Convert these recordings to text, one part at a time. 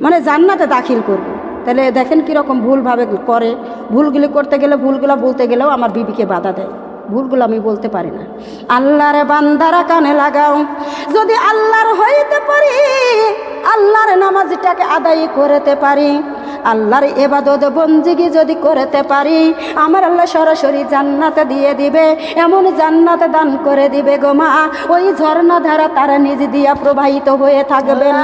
মানে জান্নাতে দাখিল করব। তাহলে দেখেন কীরকম ভুলভাবে করে। ভুলগুলি করতে গেলে ভুলগুলো বলতে গেলেও আমার বিবিকে বাধা দেয়। ভুলগুলো আমি বলতে পারি না। আল্লাহর বান্দারা কানে লাগাও। যদি আল্লাহর হইতে পারি, আল্লাহর নামাজটাকে আদায় করতে পারি, আল্লাহর এবাদত বন্দিগি যদি করতে পারি, আমার আল্লাহ সরাসরি জান্নাতে দিয়ে দিবে, এমন জান্নাতে দান করে দিবে গো মা। ওই ঝর্ণা ধারা তারা নিজ দিয়া প্রবাহিত হয়ে থাকবেন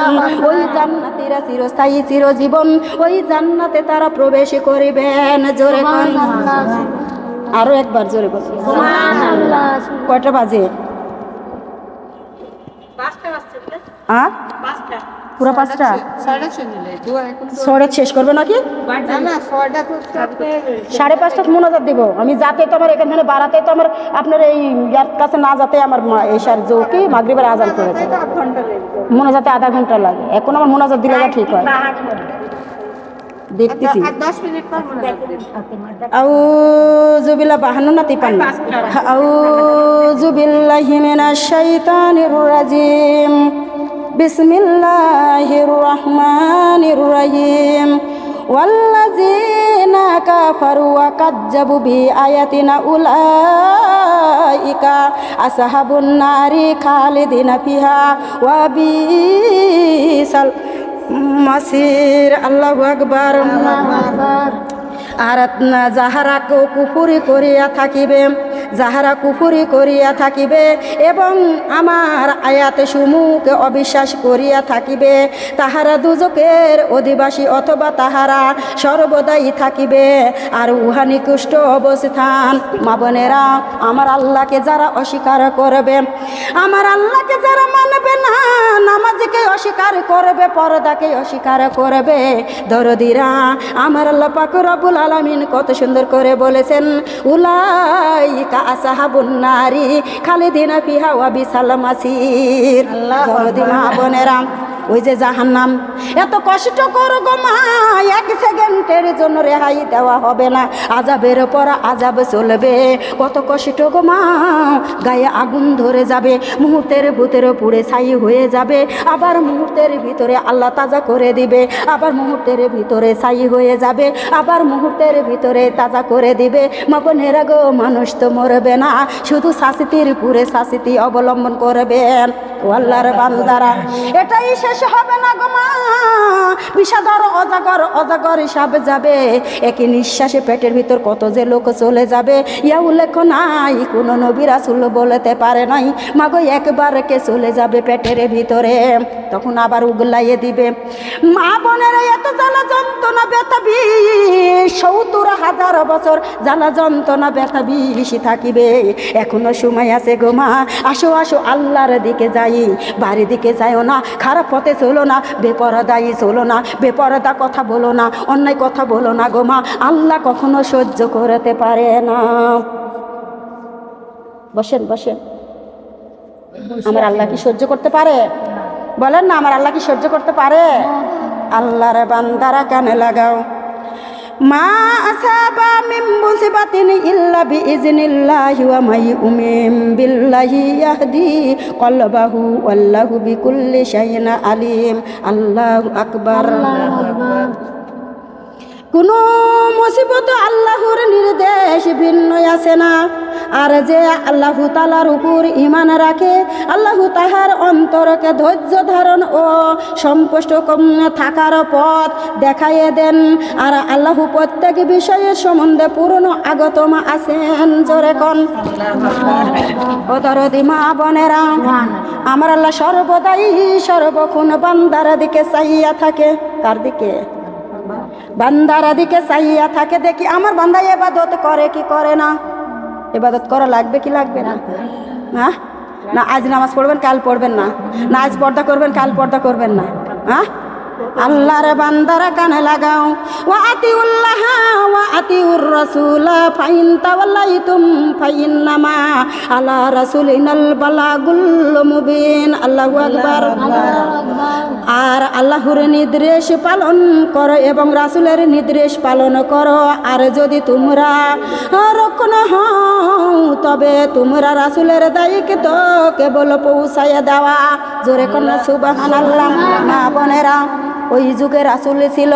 ওই জান্নাতিরা চিরস্থায়ী, চিরজীবন, ওই জান্নাতে তারা প্রবেশ করিবেন। জোরে আরও একবার জোরে বল কয়টা বাজে? পুরো পাঁচটা? ছড়ে শেষ করবে নাকি? সাড়ে পাঁচটা মোনাজাত দিব। আমি যাতে তো আমার এখান থেকে বাড়াতে তো আমার আপনার এই ইয়ার কাছে না যাতে আমার মা- এই সার কি মাগরিবের আজান করেছে মোনাজাতে আধা ঘণ্টা লাগে। এখন আমার মোনাজাত দিলে ঠিক হয়। দেখতেছি আউযু বিল্লাহ বাহান্ন না তিপান্ন আউযু বিল্লাহি মিনাশ শাইতানির রাজিম বিসমিল্লাহির রহমানির রহিম والذين كفروا وكذبوا بآياتنا أولئك أصحاب النار خالدين فيها وبئس মাসির আল্লাহ আকবার। আর যাহারা কুফুরি করিয়া থাকিবে, যাহারা কুফুরি করিয়া থাকিবে এবং আমার আয়াতে সুমুখে অবিশ্বাস করিয়া থাকিবে, তাহারা দুজকের অধিবাসী অথবা তাহারা সর্বদাই থাকিবে। আর উহা নিকৃষ্ট অবস্থান মা বোনেরা, আমার আল্লাহকে যারা অস্বীকার করবে, আমার আল্লাহকে যারা মানবে না, নামাজকে অস্বীকার করবে, পর্দাকে অস্বীকার করবে। দরদিরা, আমার আল্লাহ পাক রব্বুল আলামিন কত সুন্দর করে বলেছেন উলাই আসহাবুন নারী খালিদিনা ফিহা ওয়া বিসালামাসির আল্লাহ দরদি মা বোনেরা ওই যে জাহান্নাম, এত কষ্ট করো গো মা, এক সেকেন্ডের জন্য রেহাই দেওয়া হবে না। আজাবের পর আজাব চলবে। কত কষ্ট গো মা, গায়ে আগুন ধরে যাবে, মুহূর্তের ভূতের পুড়ে ছাই হয়ে যাবে। আবার মুহূর্তের ভিতরে আল্লাহ তাজা করে দিবে, আবার মুহূর্তের ভিতরে ছাই হয়ে যাবে, আবার মুহূর্তের ভিতরে তাজা করে দিবে। মগনেরা গো, মানুষ তো মরবে না, শুধু শাস্তির পুরে শাস্তি অবলম্বন করবেন। ও আল্লাহর বান্দারা, এটাই শেষ হবে না গো মা। বিষাদর, অজাগর অজাগর হিসাবে যাবে। একই নিঃশ্বাসে পেটের ভিতর কত যে লোক চলে যাবে। ইয়া উল্লেখ নাই, কোনো নবী রাসুল বলতে পারে নাই। মাগো, একবার কে চলে যাবে পেটের ভিতরে, তখন আবার উগলাইয়ে দিবে। মা বোনেরা এত জ্বালা যন্ত্রণা, ব্যথা, বিষ। সত্তর হাজার বছর জ্বালা যন্ত্রণা, ব্যথা, বিষি থাকিবে। এখনও সময় আছে গো মা। আসো আসো, আল্লাহর দিকে যাই। বাড়ির দিকে যাইও না। খারাপ পথে চলো না বেপরদাই চলো না, বেপরদা কথা বলো না, অন্যায় কথা বলো না গো মা, আল্লাহ কখনো সহ্য করতে পারে না। বসেন বসেন। আমার আল্লাহ কি সহ্য করতে পারে? বলেন না, আমার আল্লাহ কি সহ্য করতে পারে? আল্লাহর বান্দারা কানে লাগাও। মা আসাবা মিন মুসিবাতিন ইল্লা বিইজনিল্লাহি ওয়া মাই উমিম বিল্লাহি ইয়াহদি কলবাহু আল্লাহু বিকুল্লি শাইইন আলিম। আল্লাহু আকবার। কোনো মুসিবত আল্লাহর নির্দেশ ভিন্ন আছে না। আর যে আল্লাহ তালার উপর ইমান রাখে, আল্লাহ তাহার অন্তরকে ধৈর্য ধারণ ও সম্পুষ্ট থাকার পথ দেখাইয়ে দেন। আর আল্লাহ প্রত্যেক বিষয়ের সম্বন্ধে পুরনো আগতম আছেন জোরে কন। মা বোনেরা, আমার আল্লাহ সর্বদাই সর্বক্ষণ বান্দার দিকে চাইয়া থাকে। তার দিকে বান্দারা দিকে চাইয়া থাকে, দেখি আমার বান্দা এবাদত করে কি করে না? এবাদত করা লাগবে কি লাগবে না? হ্যাঁ? না, আজ নামাজ পড়বেন, কাল পড়বেন না। না, আজ পর্দা করবেন, কাল পর্দা করবেন না। হ্যাঁ? আল্লাহর বান্দারা কানে লাগাও। ওয়া আতিউল্লাহ, ওয়া আতিউর রাসূল, ফাইন তাওয়াল্লাইতুম ফাইন্নামা আলা রাসূলিনাল বালাগুল মুবিন। আল্লাহু আকবার। আর আল্লাহর নির্দেশ পালন করো এবং রাসূলের নির্দেশ পালন করো। আর যদি তোমরা রক্ষণ হও, তবে তোমরা রাসূলের দায়িত্ব কেবল পৌঁছাইয়া দেওয়া। জোরে কন্যা, সুবহানাল্লাহ, মা বোনেরা। ওই যুগে রাসুল ছিল।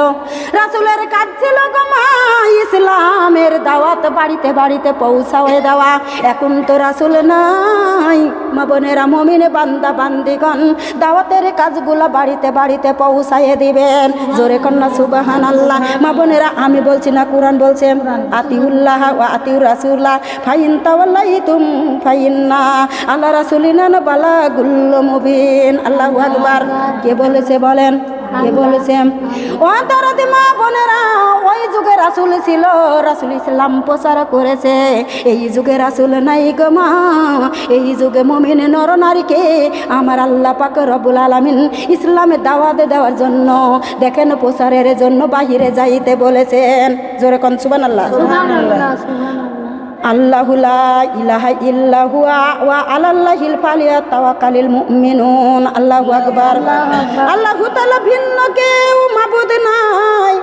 রাসুলের কাজ ছিল ইসলামের দাওয়াত বাড়িতে বাড়িতে পৌঁছাওয়ে দেওয়া। এখন তো রাসুল নাই। মা বোনেরা, মমিনে বান্দা, বান্দিগণ, দাওয়াতের কাজগুলো বাড়িতে বাড়িতে পৌঁছাইয়ে দিবেন। জোরে কন্যা সুবাহান আল্লাহ মা বোনেরা, আমি বলছি না, কোরআন বলছে, আতিউল্লাহ ও আতিউর রাসুল্লাহ ফাইন তাওয়াল্লাই তুম ফাইন না আল্লাহ রাসুলিনা বালা গুল্ল মুবিন। আল্লাহ আকবার। কে বলেছে বলেন? কে বলেছেন ও দরদি মা বোনেরা, ওই যুগে রাসুল ছিল, রাসুল ইসলাম প্রচার করেছে। এই যুগে রাসুল নাই গো মা, এই যুগে মমিন নরনারীকে আমার আল্লাহ পাক রবুল আলমিন ইসলামে দাওয়াত দেওয়ার জন্য, দেখেন প্রচারের জন্য বাহিরে যাইতে বলেছেন। জোরে কন সুবান আল্লাহ আল্লাহুলা ইলাহা ইল্লাহু ওয়া আলাল্লাহিল ফালিয়াতাওয়াক্কালিল মুমিনুন। আল্লাহু আকবার। আল্লাহু তাআলা ভিন্ন কেউ মাবুদ নাই।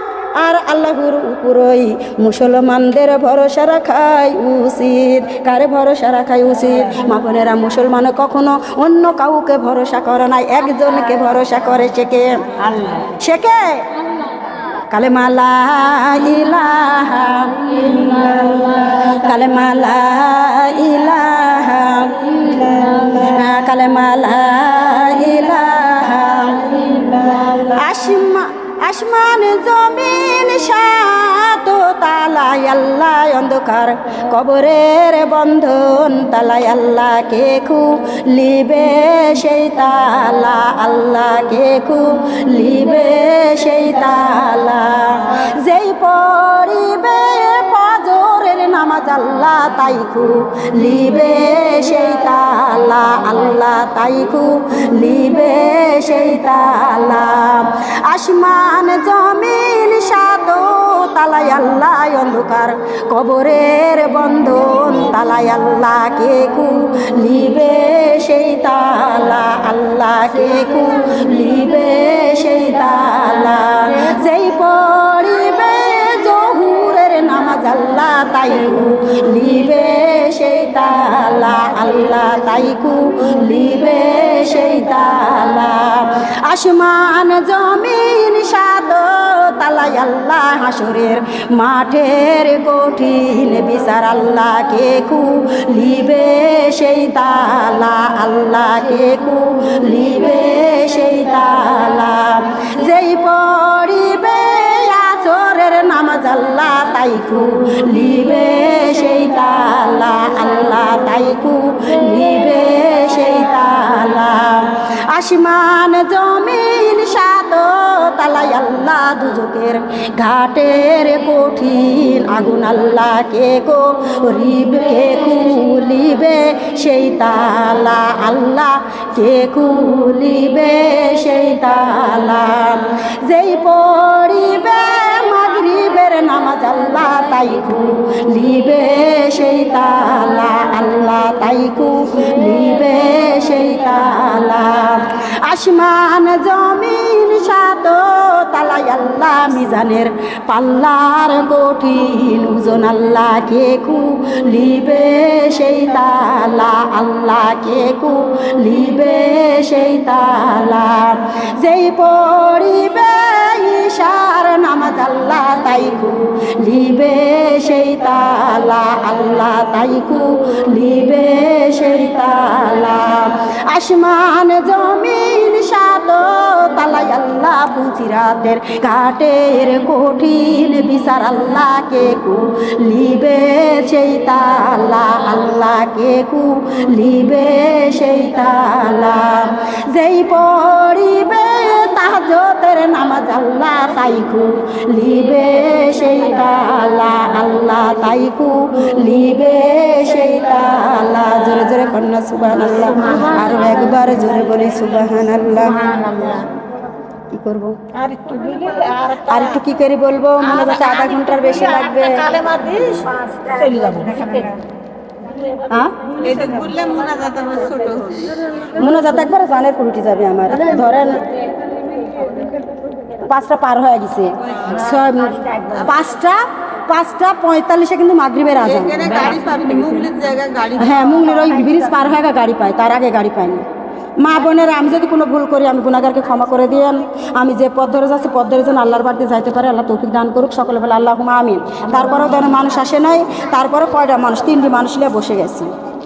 আর আল্লাহর উপরই মুসলমানদের ভরসা রাখাই উচিত। কারে ভরসা রাখাই উচিত? মা বোনেরা মুসলমান কখনো অন্য কাউকে ভরসা করে না একজনকে ভরসা করে সে কে? সে কে? কালেমালা ইলাহা কালেমালা ইলাহা কালেমালা ইলাহা আসমা আসমান জমিন সাত তালাই আল্লাহ অন্ধকার, কবরের বন্ধন তালাই আল্লাহ কে খু লিবে সেই তালা আল্লাহ কে খু লিবে সেই তালা। যেই পড়িবে পাজরের নামাজ আল্লাহ তাই খু লিবে সেই তালা, আল্লাহ তাই খু লিবে সেই তালা। আসমান, জমিন সাত তালাই আল্লাহ অন্ধকার। কবরের বন্ধন তালাই আল্লাহ কে লিবে সেই তালা আল্লাহ কে কু লিবে সেই তালা। পড়িবে জহুরের আল্লাহ তাই কু লিবে সেই তালা। আল্লাহ তাইকু, লিবে সেই তালা। আসমান, জমিন, সাদ, তালাই আল্লাহ হাসরের মাঠের কঠিন বিচার। আল্লাহ কে, লিবে সেই তালা। আল্লাহ কে, লিবে সেই তালা। যেই পড়িবে নামাজ আল্লাহ তাই কু লিবে সেই তালা, আল্লাহ তাই কু লিবে সেই তালা। আসমান, জমিন, সাত তালাই আল্লাহ দুজকের ঘাটের কঠিন আগুন আল্লাহ কে কো রিবে কুলিবে সেই তালা আল্লাহ কে কুলিবে সেই তালা। যেই পড়িবে নামাজ আল্লাহ তাই লিবে সেই তালা, আল্লাহ তাই লিবে সেই তালা। আসমান, জমিন, সাত তালাই আল্লাহ মিজানের পাল্লার কঠিন ওজন আল্লাহ কে কু লিবে সেই তালা, আল্লাহ কে কু লিবে সেই তালা। যেই পড়িবে ঈশার নামাজ আল্লাহ তাইকু লিবে সেই তালা, আল্লাহ তাইকু লিবে সেই তালা। আসমান জমিন সাত তালাই আল্লাহ পুঁচিরাতের ঘাটের কঠিন বিচার আল্লাহ কে কু, লিবে সেই তালা, আল্লাহ কে লিবে সেই তালা। যেই পড়িবে তাহাজতের আল্লাহ তাইকু লিবে সেই তালা আল্লাহ তাইকু লিবে সেই তালা। জোরে জোরে কন্যা সুবাহান আল্লাহ আরও একবার জোরে বলি সুবাহান আল্লাহ কি করব? আর একটু দিলে আর একটু কি করে বলব? মনে হচ্ছে আধা ঘণ্টার বেশি লাগবে। কালেমা দিস চলে যাব। এটা বললে যাতে আমার ছোট হবে। যাতে একবার জানের পুরুটি যাবে আমার। ধরেন পাঁচটা পার হয়ে গেছে। পাঁচটা পাঁচটা পঁয়তাল্লিশে কিন্তু মাগরিবের আজান। মুগলির হ্যাঁ মুংলির ওই ব্রিজ পার হয়ে গাড়ি পায় তার আগে গাড়ি পায়নি মা বোনের আমি যদি কোনো ভুল করি আমি গুণাগারকে ক্ষমা করে দিয়েন। আমি যে পথ ধরে যাচ্ছি পথ ধরে যেন আল্লাহর বাড়িতে যাইতে পারে আল্লাহ তৌফিক দান করুক। সকলে বলে আল্লাহ আমিন। তারপরেও যেন মানুষ আসে নাই তারপরে কয়টা মানুষ তিনটি মানুষ নিয়ে বসে গেছি।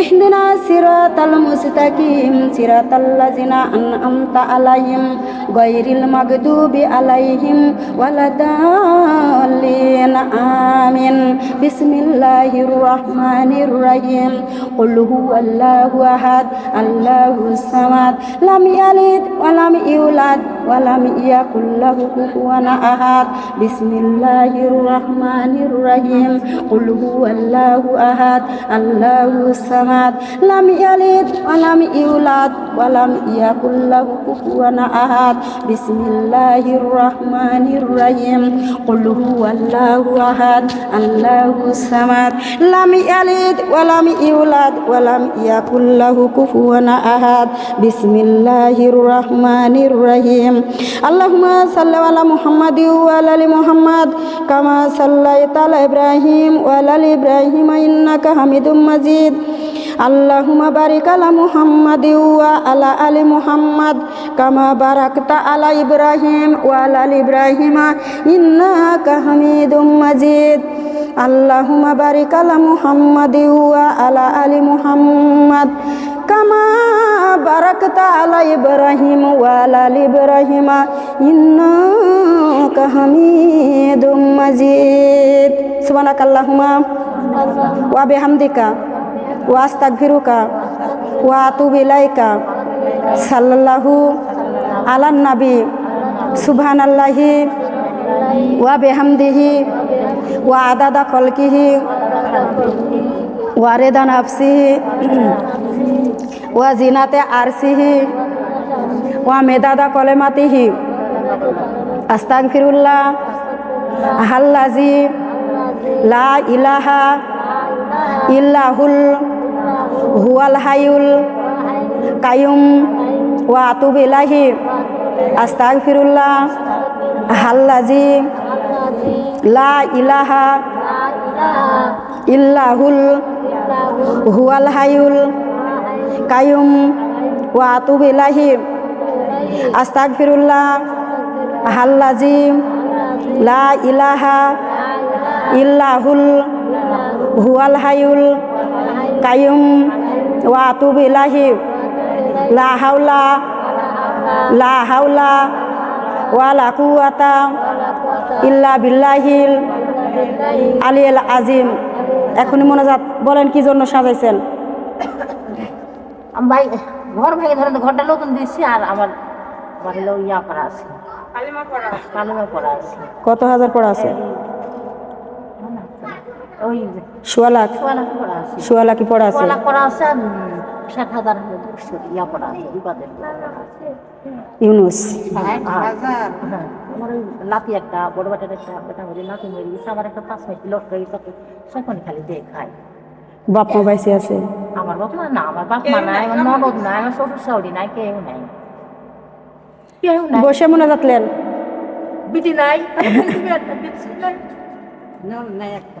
ইহদিনা সিরাতাল মুস্তাকিম সিরাতাল্লাযিনা আনআমতা আলাইহিম গায়রিল মাগদুবি আলাইহিম ওয়ালাদাল্লিন, আমিন। বিসমিল্লাহির রহমানির রহিম। কুল হুয়াল্লাহু আহাদ আল্লাহুস সামাদ। লাম ইয়ালিদ ওয়া লাম ইউলাদ ওয়া লাম ইয়াকুল লাহু কুফুয়ান আহাদ। বিসমিল্লাহির রহমানির রহিম। কুল হুয়াল্লাহু আহাদ আল্লাহুস সামাদ। সামাদ লাম ইয়ালিদ ওয়ালাম ইউলাদ ওয়ালাম ইয়াকুল্লাহু কুফুয়ান আহাদ। বিসমিল্লাহির রহমানির রহিম। কুল হুয়াল্লাহু আহাদ, আল্লাহু সামাদ। লাম ইয়ালিদ ওয়ালাম ইউলাদ ওয়ালাম ইয়াকুল্লাহু কুফুয়ান আহাদ। বিসমিল্লাহির রহমানির রহিম। আল্লাহুম্মা সাল্লি আলা মুহাম্মাদি ওয়া আলি মুহাম্মাদ। কামা সাল্লাইতা আলা ইব্রাহিম ওয়া আলি ইব্রাহিম ইন্নাকা হামিদুম মাজিদ। আল্লাহুমা বারিক আলা মুহাম্মাদ ওয়া আলা আলি মুহাম্মাদ, কামা বারাকতা আলা ইব্রাহিম ওয়া আলা আলি ইব্রাহিমা, ইন্নাকা হামিদুম মাজিদ। আল্লাহুমা বারিক আলা মুহাম্মাদ ওয়া আলা আলি মুহাম্মাদ, কামা বারাকতা আলা ইব্রাহিম ওয়া আলা আলি ইব্রাহিমা, ইন্নাকা হামিদুম মাজিদ। সুবহানাক আল্লাহুমা ওয়া বিহামদিকা। ওয়াস্তাগফিরুকা ওয়া আতুবিলাইকা সাল্লাহু আলান নাবি। সুবহান আল্লাহি ওয়া বেহামদিহি ওয়া আদাদা কলকিহি খলকিহি ওয়ারেদা নাফসিহি ওয়া জিনাতে আরসিহি ওয়া মেদাদা কলেমাতিহি। আস্তাগফিরুল্লাহ আহাল্লাজি লা ইলাহা ইল্লাহুল হুয়াল হাইউল কায়ুম ওয়া আতুব ইলাহি আস্তাক ফিরুল্লাহ হাল্লাজি লা ইলাহা ইল্লাহুল হুয়াল হাইউল কায়ুম ওয়া আতুব ইলাহি আস্তাক ফিরুল্লাহ হাল্লাজি লা ইলাহা ইল্লাহুল হুয়াল হাইউল কায়ুম ওয়াতুব ইলাহি লা হাউলা লা ইল্লা আল আজিম এখনই মোনাজাত বলেন কি জন্য সাজাইছেন? ভাই ঘর ভেঙে ধরেন ঘরটা নতুন দিচ্ছি আর আমার ইয়া করা আছে। আছে। কত হাজার পড়া আছে? ওই সোয়া লাখ। সোয়া লাখ পড়া আছে। সোয়া পড়া আছে? লাখ পড়া আছে ষাট হাজার ইয়া পড়া আছে বিবাদের ইউনুস। হ্যাঁ আমার ওই লাতি একটা বড় বাটার একটা বেটা মরি নাতি মরি গেছে। আমার একটা পাঁচ মিনিট লট হয়ে গেছে সেখানে খালি দিয়ে খাই বাপ মা বাইসে আছে? আমার বাপ মা না আমার বাপ মা নাই আমার ননদ নাই আমার শ্বশুর শাশুড়ি নাই কেউ নাই। কেউ নাই। বসে মনে লেন বিটি নাই। বিটি নাই একটা।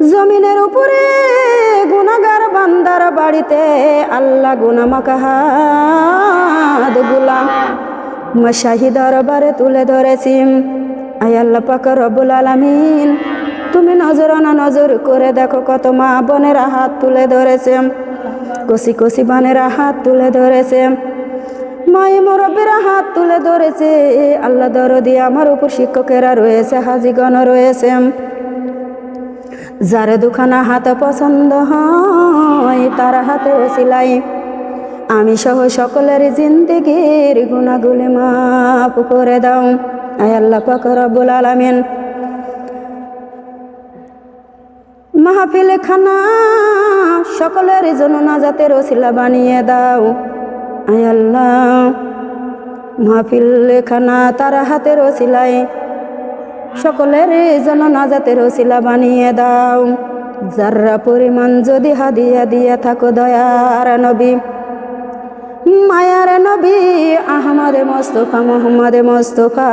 জমিনের উপরে গুনাগার বান্দার বাড়িতে আল্লাহ গুনামাকাহাদ গুলাম। মশাহি দরবারে তুলে ধরেছি। আয় আল্লাহ পাক রব্বুল আলামিন, তুমি নজর নজর করে দেখো কত মা বোনেরা হাত তুলে ধরেছে। কষি কষি বানেরা হাত তুলে ধরেছে। মায়ে মুরব্বীরা হাত তুলে ধরেছে। আল্লাহ দরদি আমার উপর শিক্ষকেরা রয়েছে, হাজিগণ রয়েছে। যার দুখানা হাত পছন্দ হয়, তার হাতে সিলাই। আমি সহ সকলের জিন্দগির গুণাগুলি মাফ করে দাও। আল্লাহ পাক রব্বুল আলামিন। মাহফিল খানা সকলের জন্য নাজাতের ওসিলা বানিয়ে দাও। আয় আল্লাহ মাহফিল খানা তারা হাতের ওসিলায় সকলের জন্য নাজাতের ওসিলা বানিয়ে দাও। যার্রা পরিমাণ যদি হাদিয়া দিয়া থাকো দয়ার নবী। মায়ার নবী আহমদ মোস্তফা, মোহাম্মদ মোস্তফা,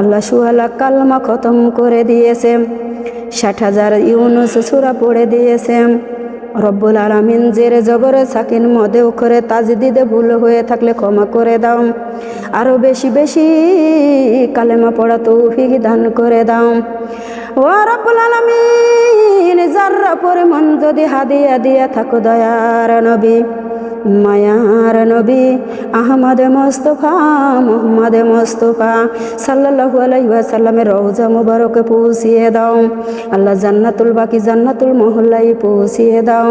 আল্লাহ সুহালা কালমা খতম করে দিয়েছে ষাট হাজার ইউনুস সুরা পড়ে দিয়েছে রব্বুল আলমিন জেরে জবরে সাকিন মদে করে তাজদিদে ভুল হয়ে থাকলে ক্ষমা করে দাও। আরও বেশি বেশি কালেমা পড়া তৌফিক দান করে দাও। ও রব্বুল আলমিন, যার্রা পরিমাণ যদি হাদিয়া দিয়া থাকো দয়ার নবী, মায়ার নবী, আহমদ মোস্তফা, মোহাম্মদ মোস্তফা সাল্লাল্লাহু আলাইহি ওয়াসাল্লামের রওজা মুবারকে পৌঁছিয়ে দাও। আল্লাহ জান্নাতুল বাকি জান্নাতুল মহল্লাই পৌঁছিয়ে দাও।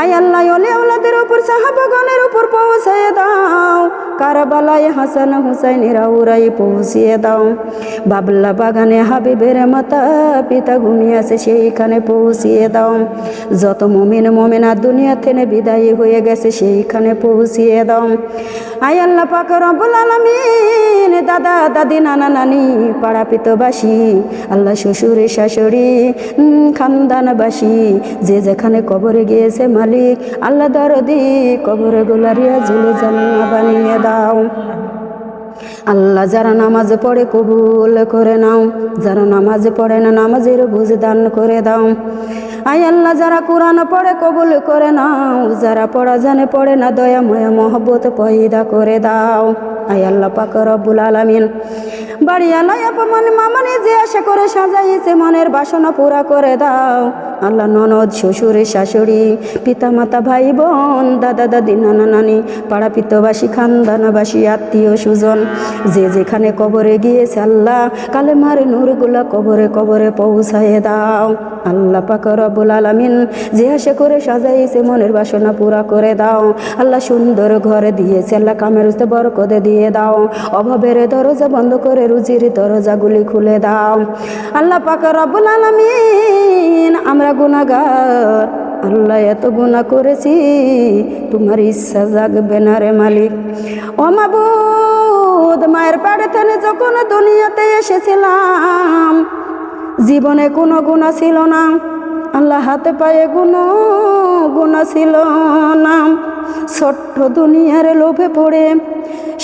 আয় আল্লাহ, ওলে আওলাদের উপর, সাহাবাগণের উপর পৌঁছিয়ে দাও। কারবালায় হাসান হুসাইনের আউরাই পৌঁছিয়ে দাও। বাবলা বাগানে হাবিবের মাতা পিতা ঘুমিয়ে আছে, সেইখানে পৌঁছিয়ে দাও। যত মমিন মমিনা দুনিয়া থেকে বিদায়ী হয়ে গেছে, সেইখানে পৌঁছিয়ে দাও। আই আল্লাহ পাক রব্বুল আলামিন, দাদা, দাদি, নানা, নানি পাড়া পিতবাসী আল্লাহ শ্বশুরে, শাশুড়ি খানদানবাসী যে যেখানে কবরে গিয়েছে মালিক, আল্লাহ দরদি কবরে গোলারিয়া ঝুলে জান্না বানিয়ে দাও। আল্লাহ যারা নামাজ পড়ে কবুল করে নাও, যারা নামাজ পড়ে না নামাজের বুঝ দান করে দাও। আই আল্লাহ, যারা কোরআন পড়ে কবুল করে নাও, যারা পড়া জানে পড়ে না দয়া ময়া মহব্বত পয়দা করে দাও। আই আল্লাহ পাক রব্বুল আলামিন। বাড়ি আলাই অপমান মামানে যে আশা করে সাজাইছে, মনের বাসনা পুরা করে দাও। আল্লাহ ননদ, শ্বশুরে, শাশুড়ি পিতা মাতা ভাই, বোন, দাদা, দাদি, নানা, নানি, পাড়া পিতবাসী, খানদানাবাসী, আত্মীয় সুজন যে যেখানে কবরে গিয়েছে আল্লাহ কালে মারে নূরগুলা কবরে কবরে পৌঁছায় দাও। আল্লাহ পাক রব্বুল আলামিন যে আশা করে সাজাইছে, মনের বাসনা পুরা করে দাও। আল্লাহ সুন্দর ঘরে দিয়েছে, আল্লাহ কামের উস্তে বরকতে দিয়ে দাও। অভাবের দরজা বন্ধ করে রুজির দরজাগুলি খুলে দাও। আল্লাহ পাক রব্বুল আলামিন, আমরা গুনাহগার, আল্লাহ এত গুনাহ করেছি, তোমার ইচ্ছা জাগবে না রে মালিক। ও মাবুদ, মায়ের পাড়ে থেকে যখন দুনিয়াতে এসেছিলাম, জীবনে কোনো গুণা ছিল না। আল্লাহ হাতে পায়ে গুনো গুণা ছিল না। ছোট্ট দুনিয়ার লোভে পড়ে,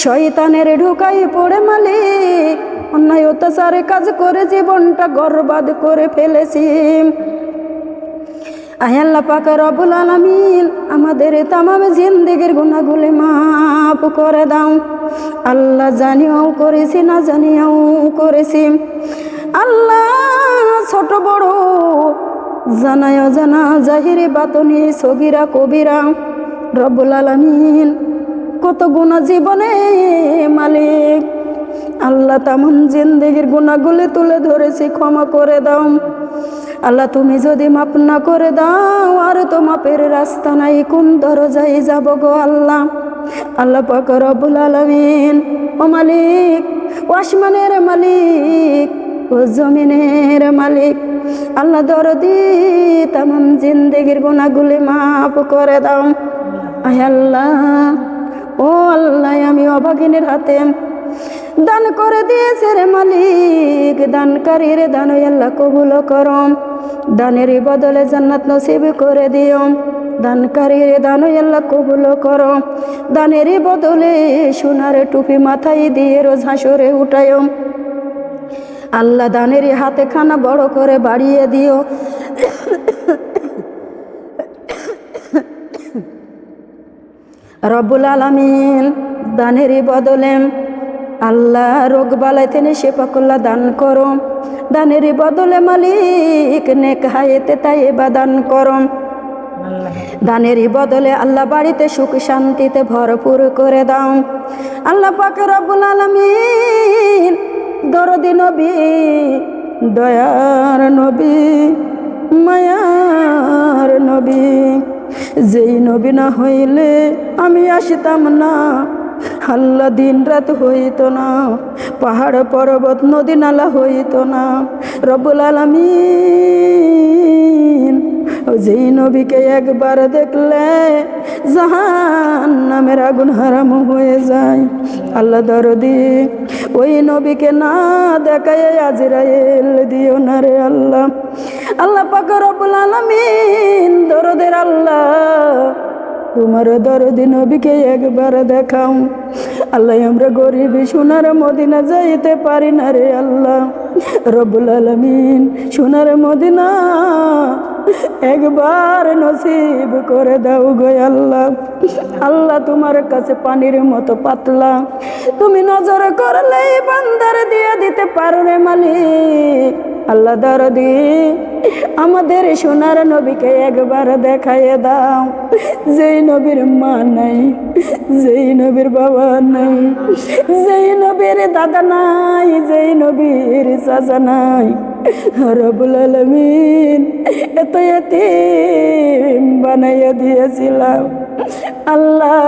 শয়তানের ঢুকাই পড়ে মালিক। অন্যায় অত্যাচারে কাজ করে জীবনটা গর্বাদ করে ফেলেছি। আয়াল্লা রবুল আলমিন আমাদের তামাম জিন্দিগির গুণাগুলি মাফ করে দাও। আল্লাহ জানিও করেছি, না জানিও করেছি। আল্লাহ ছোট বড় জানায় জানা জাহিরে বাতনি সগিরা কবিরা। রব্বুল আলমিন কত গুণা জীবনে মালিক। আল্লাহ তেমন জিন্দিগির গুণাগুলি তুলে ধরেছি, ক্ষমা করে দাও। আল্লাহ, তুমি যদি মাপ না করে দাও, আর তো মাপের রাস্তা নাই, কোন দরজায় যাব গো আল্লাহ? আল্লাহ পাক রব্বুল আলামিন, ও মালিক, ও আসমানের মালিক, ও জমিনের মালিক, আল্লাহ দরদি তেমন জিন্দিগির গুণাগুলি মাপ করে দাও। আয় আল্লাহ, ও আল্লাহ, আমি অভাগিনীর হাতে দান করে দিয়েছে রে মালিক। দানকারীর দান আল্লাহ কবুল করম। দানের বদলে জান্নাত নসিব করে দিও। দানকারীর দান আল্লাহ কবুল করম। দানের বদলে সোনার টুপি মাথায় দিয়ে রোজ হাসরে উঠায় আল্লাহ দানের হাতে খানা বড় করে বাড়িয়ে দিও। রব্বুল আলমিন দানের বদলে আল্লাহ রোগ বালাই থেকে সেপা করলা দান করো দানের বদলে মালিক নেক হায়েতে তাই বা দান করো দানের বদলে আল্লাহ বাড়িতে সুখ শান্তিতে ভরপুর করে দাও। আল্লাহ পাক রব্বুল আলামিন দরদি নবী, দয়ার নবী, মায়ার নবী, যেই নবী না হইলে আমি আসতাম না। আল্লাহ দিন রাত হইত না, পাহাড় পর্বত, নদী নালা হইত না। রব্বুল আলামিন যেই নবীকে একবার দেখলে জাহান নামের আগুন হারাম হয়ে যায়। আল্লাহ দরদি ওই নবীকে না দেখায় আজরাইল দিও না রে আল্লাহ। আল্লাহ পাক রব্বুল আলামিন দরদের আল্লাহ তোমার দরদি নবীকে একবার দেখাও। আল্লাহ, আমরা গরিব, সোনার মদিনা যাইতে পারি না রে আল্লাহ। রবুল আলমিন সোনার মদিনা একবার নসিব করে দাও গো আল্লাহ। আল্লাহ, তোমার কাছে পানির মতো পাতলা। তুমি নজর করলেই বান্দার দিয়ে দিতে পারো রে মালিক। আল্লাহ দরদি, আমাদের সোনার নবীকে একবার দেখাইয়ে দাও। যেই নবীর মা নাই, যেই নবীর বাবা নাই, যেই নবীর দাদা নাই, যেই নবীর চাচা নাই। রবুল আলমিন এত এতিম বানাইয়া দিয়েছিলাম। আল্লাহ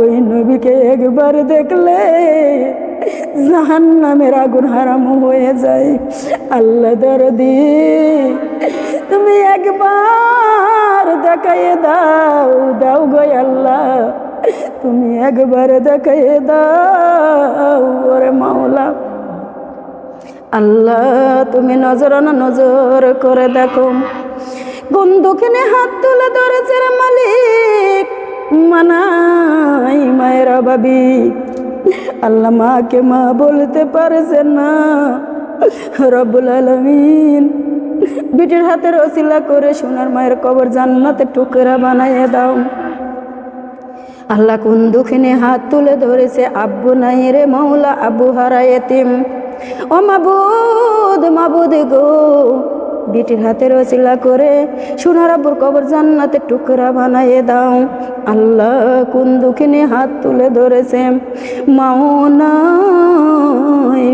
ওই নবীকে একবার দেখলে জাহান নামের আগুন হারাম হয়ে যায়। আল্লাহ দরদি, তুমি একবার দেখাইয়ে দাও দাও গো আল্লাহ। তুমি একবার দেখাইয়ে দাও, ওরে মাওলা। আল্লাহ, তুমি নজর না নজর করে দেখো। বন্ধুখানে হাত তুলে ধরেছে মালিক, মানাই মায়ের বাবি আল্লাহ মাকে মা বলতে পারছে না। রব্বুল আলমিন বিটির হাতের অসিলা করে সোনার মায়ের কবর জান্নাতে টুকরা বানাইয়ে দাও। আল্লাহ কোন দুঃখিনে হাত তুলে ধরেছে, আব্বু নাই রে মৌলা, আব্বু হারা এতিম। ও মাবুদ মাবুদ গো বিটির হাতের ওসিলা করে সোনার আব্বুর কবর জান্নাতে টুকরা বানাইয়ে দাও। আল্লাহ কোন দুঃখিনে হাত তুলে ধরেছে। মাও নাই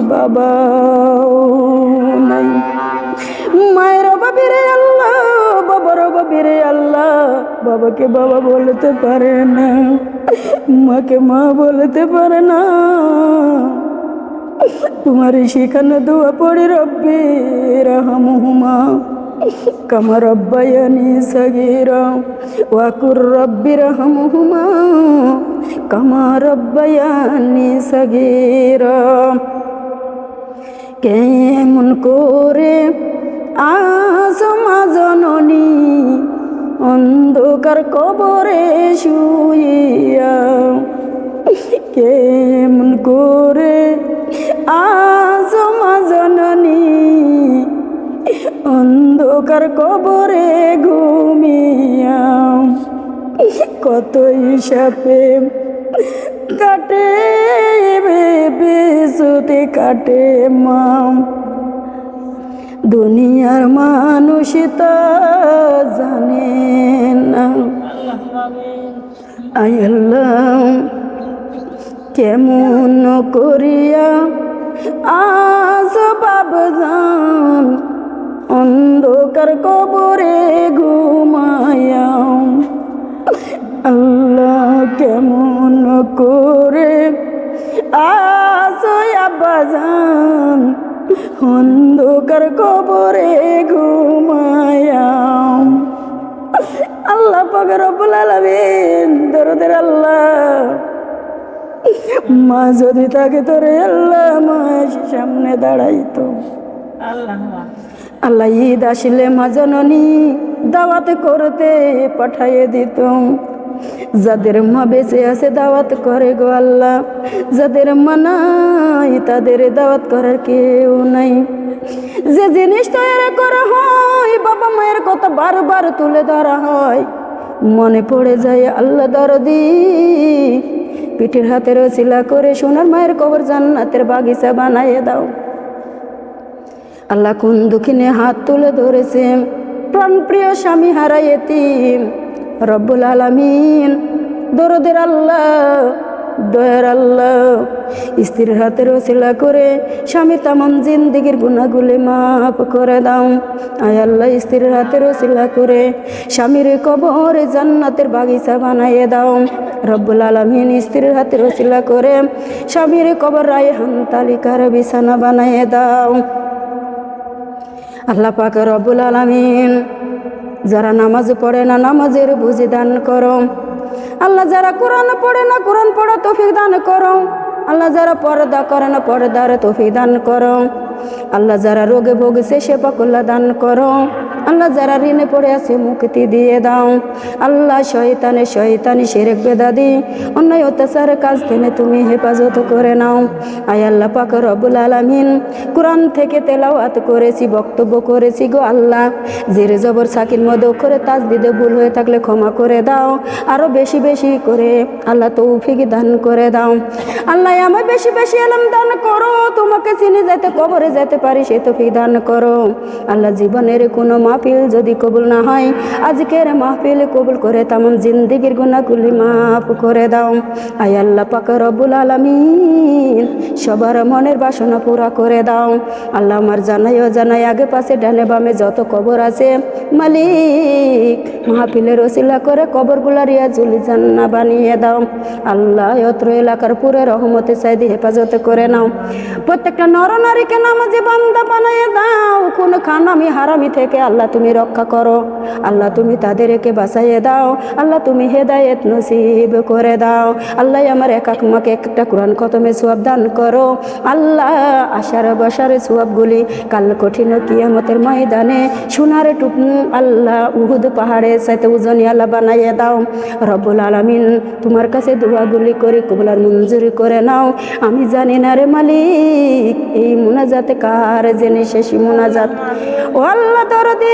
নাই। মায়ের বাবিরে আল্লাহ, বাবার বাবিরে আল্লাহ, বাবাকে বাবা বলতে পারে না, মাকে মা বলতে পারে না। তোমার সেখানে দোয়া পড়ে রব্বি, রহমহুমা। কামা রব্বায়ানি সগীরা, ওয়াকুর রব্বি রহমহুমা। কামা সগীরা। কেমন করে আসমা জননী অন্ধকার কবরে শুইয়া, কেমন করে জননী, অন্ধকার কবরে ঘুমিয়া কত হিসাবে কাটে বেসুতে কাটে মাম দুনিয়ার মানুষ তা জানে না। আয় আল্লাহ, কেমন করিয়া আজ বাবজান অন্ধকার কবরে ঘুমায়া আল্লাহ কেমন করে আসয়া বাজান অন্ধকার কবরে ঘুমায়াম। আল্লাহ পাকের রব্বুল আলামিন দরদের আল্লাহ মা যদি তাকে তোরে আল্লাহ মা এসে সামনে দাঁড়াইতো। আল্লাহ ঈদ আসলে মা জননী দাওয়াত করতে পাঠাইয়ে দিত। যাদের মা বেঁচে আছে দাওয়াত করে গো আল্লাহ। যাদের মা নাই, তাদের দাওয়াত করার কেউ নাই। যে জিনিস তৈরি করা হয়, বাবা মায়ের কথা বারবার তুলে ধরা হয়। মনে পড়ে যায় আল্লাহ দরদি। পিঠের হাতের শিলা করে সোনার মায়ের কবর জান্নাতের বাগিচা বানাইয়ে দাও। আল্লাহ কোন দুঃখিনে হাত তুলে ধরেছে। প্রাণপ্রিয় স্বামী হারাইয়ে এতিম। রব্বুল আলামিন, দরদের আল্লাহ দয়ার আল্লাহ, স্ত্রীর হাতের ওসিলা করে স্বামী তামাম জিন্দিগির গুণাগুলি মাফ করে দাও। আয় আল্লাহ, স্ত্রীর হাতের ওসিলা করে স্বামীর কবর জান্নাতের বাগিচা বানাইয়ে দাও। রব্বুল আলমিন স্ত্রীর হাতের ওসিলা করে স্বামীর কবর রায়হান তালিকার বিছানা বানাইয়ে দাও। আল্লাহ পাক রব্বুল আলমিন, যারা নামাজ পড়ে না, নামাজের বুঝি দান করো। আল্লাহ যারা কোরআন পড়ে না, কোরআন পড়া তৌফিক দান করো। আল্লাহ যারা পর্দা করে না, পর্দার তৌফিক দান করো। আল্লাহ যারা রোগে ভোগছে, সে পাকুল্লা দান করো। আল্লাহ যারা ঋণে পড়ে আছে, মুক্তি দিয়ে দাও। আল্লাহ শয়তানে শয়তানি সেরেক বেদাদি অন্যায় অত্যাচারের কাজ থেকে তুমি হেফাজত করে নাও। আয় আল্লাহ পাক রব্বুল আলামিন, কোরআন থেকে তেলাওয়াত করেছি, বক্তব্য করেছি গো আল্লাহ। জেরে জবর সাকির মধ্যে করে তাজ দিতে ভুল হয়ে থাকলে ক্ষমা করে দাও। আরও বেশি বেশি করে আল্লাহ তৌফিক দান করে দাও। আল্লাহ আমায় বেশি বেশি এলাম দান করো। তোমাকে চিনে যেতে কবরে যেতে পারি, সে তো তৌফিক দান করো। আল্লাহ জীবনের কোনো মাহফিল যদি কবুল না হয়, আজকের মাহফিল কবুল করে তেমন জিন্দিগির গুণাগুলি মাফ করে দাও। আয় আল্লাহ পাক রব্বুল আলামিন সবার মনের বাসনা পুরা করে দাও। আল্লাহ আমার জানাই ও জানাই, আগে পাশে ডানে বামে যত কবর আছে, মালিক মাহফিলের ওসিলা করে কবরগুলা রিয়া জুলি জান্না বানিয়ে দাও। আল্লাহ অত্র এলাকার পুরে রহমতে চাইদি হেফাজত করে নাও। প্রত্যেকটা নরনারীকে নামাজে বান্দা বানিয়ে দাও। কোন খানামি হারামি থেকে আল্লাহ তুমি রক্ষা করো, আল্লাহ তুমি তাদেরকে বাঁচাইয়ে দাও, আল্লাহ তুমি হেদায়েত নসিব করে দাও। আল্লাহ আমার এক মাকে একটা কোরআন খতমে সোয়াব দান করো। আল্লাহ আশার বসার সোয়াবগুলি কাল কঠিন কিয়ামতের ময়দানে সোনার টুক আল্লাহ উহুদ পাহাড়ে সাথে উজনি আল্লাহ বানাইয়ে দাও। রব্বুল আলামিন তোমার কাছে দোয়াগুলি করে কবলার মঞ্জুরি করে নাও। আমি জানি না রে মালিক, এই মুনাজাতে কার জেনে শেষ মোনাজাত? ও আল্লাহ দরদি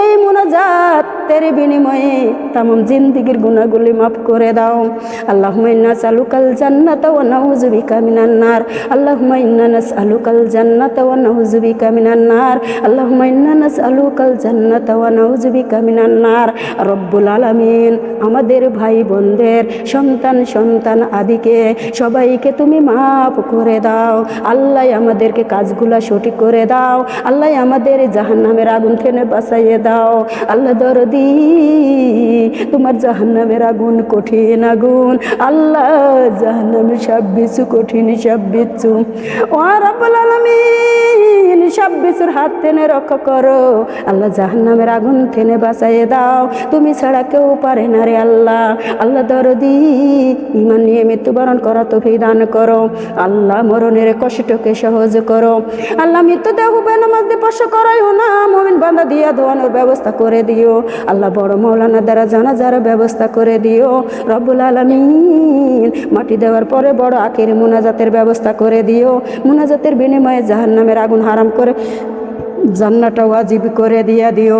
এই মুনাজাত, তের বিনিময়ে তামাম জিন্দিগির গুণাগুলি মাফ করে দাও। আল্লাহ ইন্না সালুকাল জান্নাত ওয়া নাউযু বিকা মিনান নার। আল্লাহুম্মা ইন্না নাসআলুকাল জান্নাত ওয়া নাউযু বিকা আল্লাহ আল্লাহুম্মা ইন্না নাসআলুকাল জান্নাত ওয়া নাউযু বিকা মিনান রব্বুল আলামিন, আমাদের ভাই বোনদের সন্তান সন্তান আদিকে সবাইকে তুমি মাফ করে দাও। আল্লাহ আমাদেরকে কাজগুলা সঠিক করে দাও। আল্লাহ আমাদের জাহান্নামের আগুন থেকে বাঁচাইয়ে দাও। আল্লাহ দরদি, তোমার জাহান্নামের আগুন কঠিন আগুন। আল্লাহ জাহান্নামের সব বিছু কঠিন, সব বিছু ও রাব্বুল আলামিন হাত টেনে রক্ষা করো। আল্লাহ জাহান্নামের আগুন থেনে বাঁচাইয়ে দাও। তুমি ছাড়া কেউ পারে না রে আল্লাহ। আল্লাহ দরদি ইমান নিয়ে মৃত্যুবরণ করা তো দান করো। আল্লাহ মরণের কষ্টকে সহজ করো। আল্লাহ মৃত্যু দেহ নামাজ দিয়ে পাশ করাইও না। মমিন বান্দা দিয়া ধোয়ানোর ব্যবস্থা করে দিও। আল্লাহ বড় মৌলানা দ্বারা জানাজার ব্যবস্থা করে দিও। রব্বুল আলমিন মাটি দেওয়ার পরে বড় আখের মোনাজাতের ব্যবস্থা করে দিও। মোনাজাতের বিনিময়ে জাহান্নামের আগুন হারাম করে জান্নাটা ওয়াজিব করে দিয়া দিও।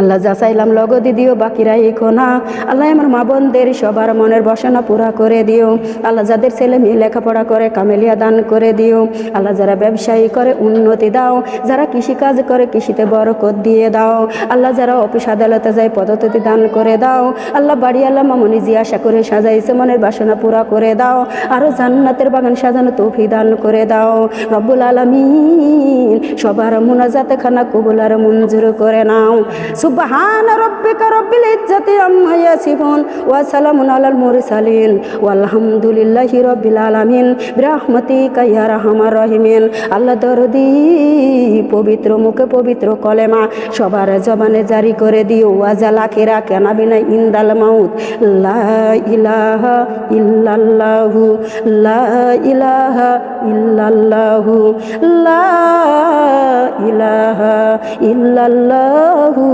আল্লাহ যা চাইলাম লগদি দিও, বাকিরা ইখো না। আল্লাহ আমার মা বোনদের সবার মনের বসানা পুরা করে দিও। আল্লাহ যাদের ছেলে মেয়ে লেখাপড়া করে, কামেলিয়া দান করে দিও। আল্লাহ যারা ব্যবসায়ী করে, উন্নতি দাও। যারা কৃষিকাজ করে, কৃষিতে বরকত দিয়ে দাও। আল্লাহ যারা অফিস আদালতে যায় পদ্ধতি দান করে দাও। আল্লাহ বাড়ি আল্লাহ মামনি জি আশা করে সাজাইছে, মনের বাসনা পুরা করে দাও। আরও জান্নাতের বাগান সাজানো তফি দান করে দাও। রব্বুল আলমিন সবার মুনাজাতে খানা কবুল আর মঞ্জুর করে নাও। সুবহান রব্বিকা রব্বিল ইজ্জাতি আম্মা ইয়াসিফুন ওয়া সালামুন আলাল মুরসালিন ওয়ালহামদুলিল্লাহি রব্বিল আলামিন বিরহমাতিকা ইয়া রাহমার রহিমিন আল্লাহ দরদি পবিত্র মুখে পবিত্র কলেমা সবার জবানে জারি করে দিও ওয়াজাল কেনা বিনা ইন্দাল মাউত লা ইলাহা ইল্লাল্লাহু লা ইলাহা ইল্লাল্লাহু লা ইলাহা ইল্লাল্লাহু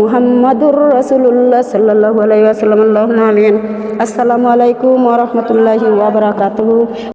মুহাম্মাদুর রাসূলুল্লাহ সাল্লাল্লাহু আলাইহি ওয়াসাল্লাম আল্লাহুম্মা আমিন। আসসালামু আলাইকুম ওয়া রাহমাতুল্লাহি ওয়া বারাকাতুহু।